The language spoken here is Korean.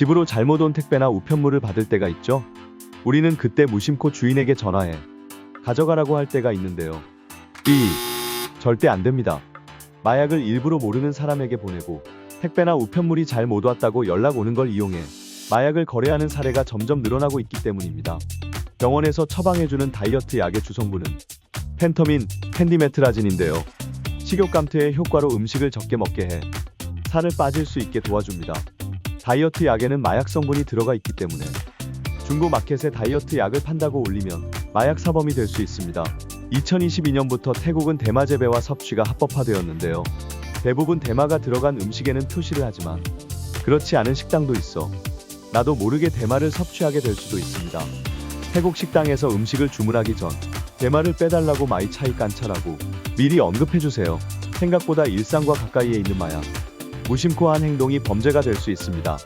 집으로 잘못 온 택배나 우편물을 받을 때가 있죠. 우리는 그때 무심코 주인에게 전화해 가져가라고 할 때가 있는데요. 이 절대 안 됩니다. 마약을 일부러 모르는 사람에게 보내고 택배나 우편물이 잘 못 왔다고 연락 오는 걸 이용해 마약을 거래하는 사례가 점점 늘어나고 있기 때문입니다. 병원에서 처방해주는 다이어트 약의 주성분은 펜터민, 펜디메트라진인데요. 식욕 감퇴의 효과로 음식을 적게 먹게 해 살을 빠질 수 있게 도와줍니다. 다이어트 약에는 마약 성분이 들어가 있기 때문에 중고 마켓에 다이어트 약을 판다고 올리면 마약 사범이 될 수 있습니다. 2022년부터 태국은 대마 재배와 섭취가 합법화되었는데요. 대부분 대마가 들어간 음식에는 표시를 하지만 그렇지 않은 식당도 있어 나도 모르게 대마를 섭취하게 될 수도 있습니다. 태국 식당에서 음식을 주문하기 전 대마를 빼달라고 마이 차이 깐차라고 미리 언급해주세요. 생각보다 일상과 가까이에 있는 마약. 무심코 한 행동이 범죄가 될 수 있습니다.